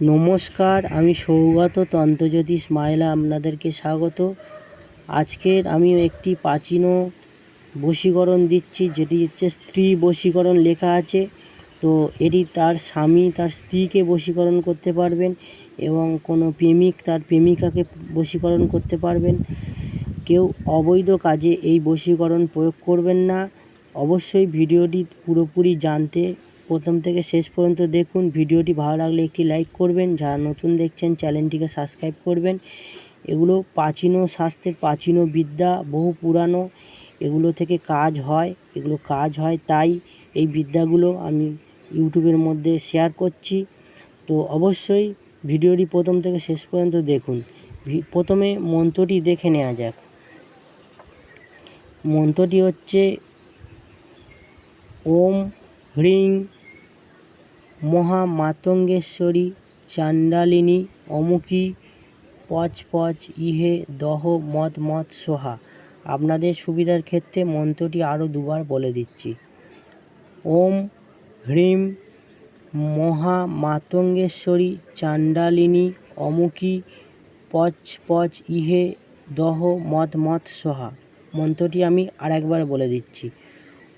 নমস্কার, আমি সৌগত তন্ত্রজ্যোতিষ মাইলা, আপনাদেরকে স্বাগত। আজকের আমি একটি প্রাচীন বশীকরণ দিচ্ছি, যেটি হচ্ছে স্ত্রী বশীকরণ লেখা আছে। তো এটি তার স্বামী, তার স্ত্রীকে বশীকরণ করতে পারবেন এবং কোনো প্রেমিক, তার প্রেমিকাকে বশীকরণ করতে পারবেন। কেউ অবৈধ কাজে এই বশীকরণ প্রয়োগ করবেন না। অবশ্যই ভিডিওটি পুরোপুরি জানতে প্রথম থেকে শেষ পর্যন্ত দেখুন। ভিডিওটি ভালো লাগলে একটি লাইক করবেন। যারা নতুন দেখছেন, চ্যানেলটিকে সাবস্ক্রাইব করবেন। এগুলো প্রাচীন শাস্ত্রের প্রাচীন বিদ্যা, বহু পুরানো। এগুলো থেকে কাজ হয়, এগুলো কাজ হয়, তাই এই বিদ্যাগুলো আমি ইউটিউবের মধ্যে শেয়ার করছি। তো অবশ্যই ভিডিওটি প্রথম থেকে শেষ পর্যন্ত দেখুন। প্রথমে মন্ত্রটি দেখে নেওয়া যাক। মন্ত্রটি হচ্ছে, ওম হ্রিং মহামাতঙ্গেশ্বরী, চাণ্ডালিনী অমুকি পচ পচ, ইহে, দহ মত মত সোহা। আপনাদের সুবিধার ক্ষেত্রে মন্ত্রটি আরও দুবার বলে দিচ্ছি। ওম হ্রিম মহামাতঙ্গেশ্বরী, চাণ্ডালিনী অমুকি পচ পচ, ইহে, দহ মত মত সোহা। মন্ত্রটি আমি আরেকবার বলে দিচ্ছি।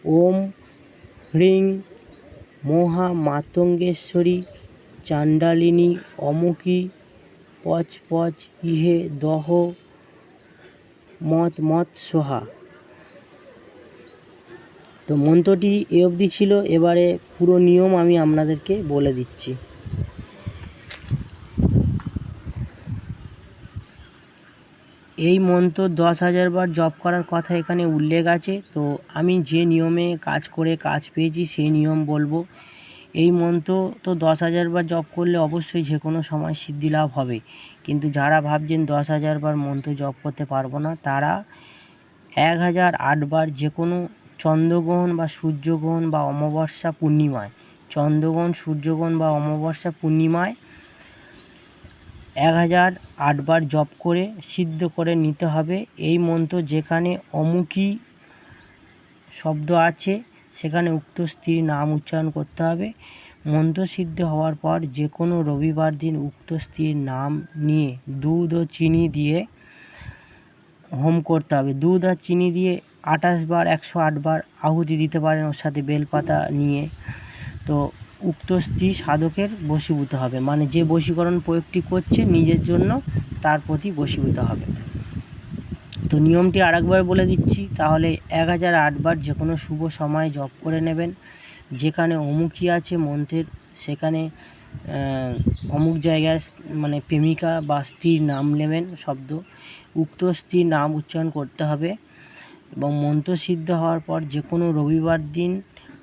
ওম হ্রিং মহামাতঙ্গেশ্বরী, চাণ্ডালিনী, অমুকি, পচ পচ ইহে দহ, মত মত সোহা। তো মন্ত্রটি এ অবধি ছিল, এবারে পুরো নিয়ম আমি আপনাদেরকে বলে দিচ্ছি। এই মন্ত্র দশ হাজার বার জপ করার কথা এখানে উল্লেখ আছে। তো আমি যে নিয়মে কাজ করে কাজ পেয়েছি সেই নিয়ম বলব। এই মন্ত্র তো দশ হাজার বার জপ করলে অবশ্যই যে কোনো সময় সিদ্ধি লাভ হবে। কিন্তু যারা ভাবছেন দশ হাজার বার মন্ত্র জপ করতে পারব না, তারা এক হাজার আটবার যে কোনো চন্দ্রগ্রহণ বা সূর্যগ্রহণ বা অমাবস্যা পূর্ণিমায়, চন্দ্রগ্রহণ, সূর্যগ্রহণ বা অমাবস্যা পূর্ণিমায় এক হাজার আটবার জপ করে সিদ্ধ করে নিতে হবে। এই মন্ত্র যেখানে অমুখী শব্দ আছে, সেখানে উক্ত স্ত্রীর নাম উচ্চারণ করতে হবে। মন্ত্র সিদ্ধ হওয়ার পর যে কোনো রবিবার দিন উক্ত স্ত্রীর নাম নিয়ে দুধ ও চিনি দিয়ে হোম করতে হবে। দুধ আর চিনি দিয়ে আঠাশ বার, একশো আটবার আহুতি দিতে পারেন ওর সাথে বেলপাতা নিয়ে। তো উক্ত স্ত্রী সাধকের বশীভূত হবে। মানে যে বশীকরণ প্রয়োগটি করছে নিজের জন্য, তার প্রতি বশীভূত হবে। তো নিয়মটি আরেকবার বলে দিচ্ছি, তাহলে এক হাজার আটবার যে কোনো শুভ সময় জপ করে নেবেন। যেখানে অমুখী আছে মন্ত্রের, সেখানে অমুক জায়গায় মানে প্রেমিকা বা স্ত্রীর নাম নেবেন শব্দ। উক্ত স্ত্রীর নাম উচ্চারণ করতে হবে এবং মন্ত্র সিদ্ধ হওয়ার পর যে কোনো রবিবার দিন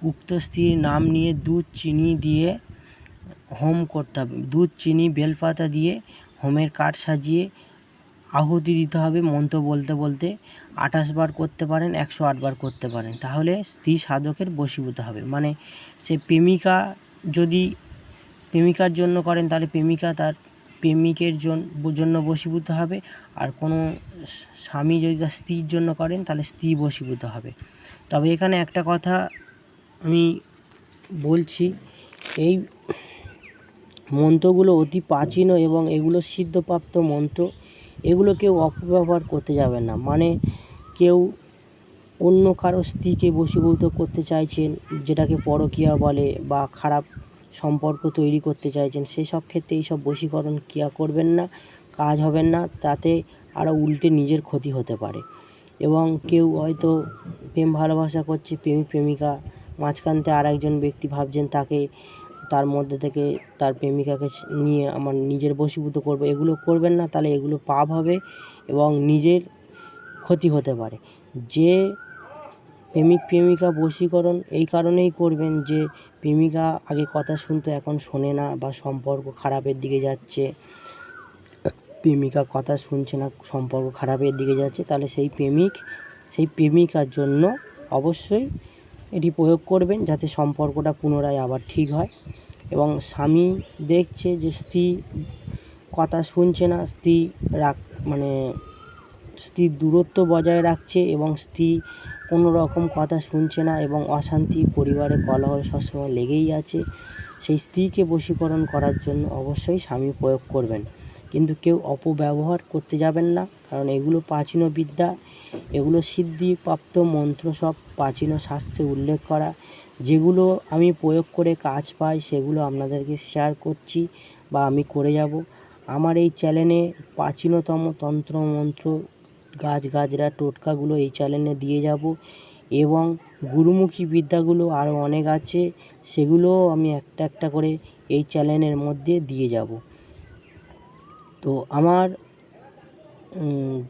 উক্ত স্ত্রীর নাম নিয়ে দুধ, চিনি দিয়ে হোম করতে হবে। দুধ, চিনি, বেলপাতা দিয়ে হোমের কাঠ সাজিয়ে আহুতি দিতে হবে। মন্ত্র বলতে বলতে আঠাশ বার করতে পারেন, একশো আটবার করতে পারেন। তাহলে স্ত্রী সাধকের বশীভূত হবে। মানে সে প্রেমিকা যদি প্রেমিকার জন্য করেন, তাহলে প্রেমিকা তার প্রেমিকের জন- জন্য বশীভূত হবে। আর কোনো স্বামী যদি তার স্ত্রীর জন্য করেন, তাহলে স্ত্রী বশীভূত হবে। তবে এখানে একটা কথা আমি বলছি, এই মন্ত্রগুলো অতি প্রাচীন এবং এগুলো সিদ্ধপ্রাপ্ত মন্ত্র। এগুলো কেউ অপব্যবহার করতে যাবে না। মানে কেউ অন্য কারও স্ত্রীকে বশীভূত করতে চাইছেন, যেটাকে পরকীয়া বলে বা খারাপ সম্পর্ক তৈরি করতে চাইছেন সেই সব ক্ষেত্রে এইসব বশীকরণ ক্রিয়া করবেন না, কাজ হবেন না, তাতে আরও উল্টে নিজের ক্ষতি হতে পারে। এবং কেউ হয়তো প্রেম ভালোবাসা করছে, প্রেমিক, প্রেমিকা মাঝখানতে আর একজন ব্যক্তি ভাবছেন তাকে তার মধ্যে থেকে তার প্রেমিকাকে নিয়ে আমার নিজের বশীভূত করব। এগুলো করবেন না, তাহলে এগুলো পাপ হবে এবং নিজের ক্ষতি হতে পারে। যে প্রেমিক প্রেমিকা বশীকরণ এই কারণেই করবেন যে প্রেমিকা আগে কথা শুনতো, এখন শোনে না বা সম্পর্ক খারাপের দিকে যাচ্ছে। প্রেমিকা কথা শুনছে না, সম্পর্ক খারাপের দিকে যাচ্ছে। তাহলে সেই প্রেমিক, সেই প্রেমিকার জন্য অবশ্যই এটি প্রয়োগ করবেন যাতে সম্পর্কটা পুনরায় আবার ঠিক হয়। এবং স্বামী দেখছে যে স্ত্রী কথা শুনছে না, স্ত্রী রাগ মানে স্ত্রীর দূরত্ব বজায় রাখছে এবং স্ত্রী কোনো রকম কথা শুনছে না এবং অশান্তি পরিবারে কলহ সবসময় লেগেই আছে, সেই স্ত্রীকে বশীকরণ করার জন্য অবশ্যই স্বামী প্রয়োগ করবেন। কিন্তু কেউ অপব্যবহার করতে যাবেন না, কারণ এগুলো প্রাচীন বিদ্যা এগুলো সিদ্ধিপ্রাপ্ত মন্ত্র সব প্রাচীন শাস্ত্রে উল্লেখ করা। যেগুলো আমি প্রয়োগ করে কাজ পাই, সেগুলো আপনাদেরকে শেয়ার করছি বা আমি করে যাব। আমার এই চ্যানেলে প্রাচীনতম তন্ত্র মন্ত্র গাছ গাছরা টোটকাগুলো এই চ্যানেলে দিয়ে যাব এবং গুরুমুখী বিদ্যাগুলো আরও অনেক আছে সেগুলোও আমি একটা একটা করে এই চ্যানেলের মধ্যে দিয়ে যাব। তো আমার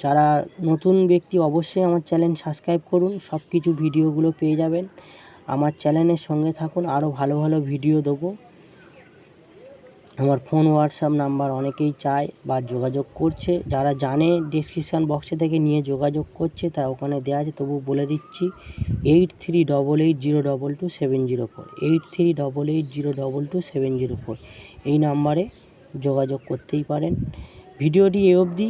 যারা নতুন ব্যক্তি অবশ্যই আমার চ্যানেল সাবস্ক্রাইব করুন সব কিছু ভিডিওগুলো পেয়ে যাবেন। আমার চ্যানেলের সঙ্গে থাকুন আরও ভালো ভালো ভিডিও দেবো। আমার ফোন, হোয়াটসঅ্যাপ নাম্বার অনেকেই চায় বা যোগাযোগ করছে। যারা জানে ডিসক্রিপশান বক্সে থেকে নিয়ে যোগাযোগ করছে, তা ওখানে দেওয়া আছে। তবু বলে দিচ্ছি eight three double eight zero double two seven zero four eight three double eight zero double two seven zero four এই নাম্বারে যোগাযোগ করতেই পারেন। ভিডিওটি এ অবধি।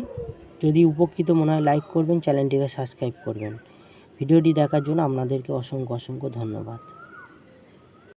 যদি উপকৃত মনে হয় লাইক করবেন চ্যানেলটিকে সাবস্ক্রাইব করবেন। ভিডিওটি দেখার জন্য আপনাদেরকে অসংখ্য অসংখ্য ধন্যবাদ।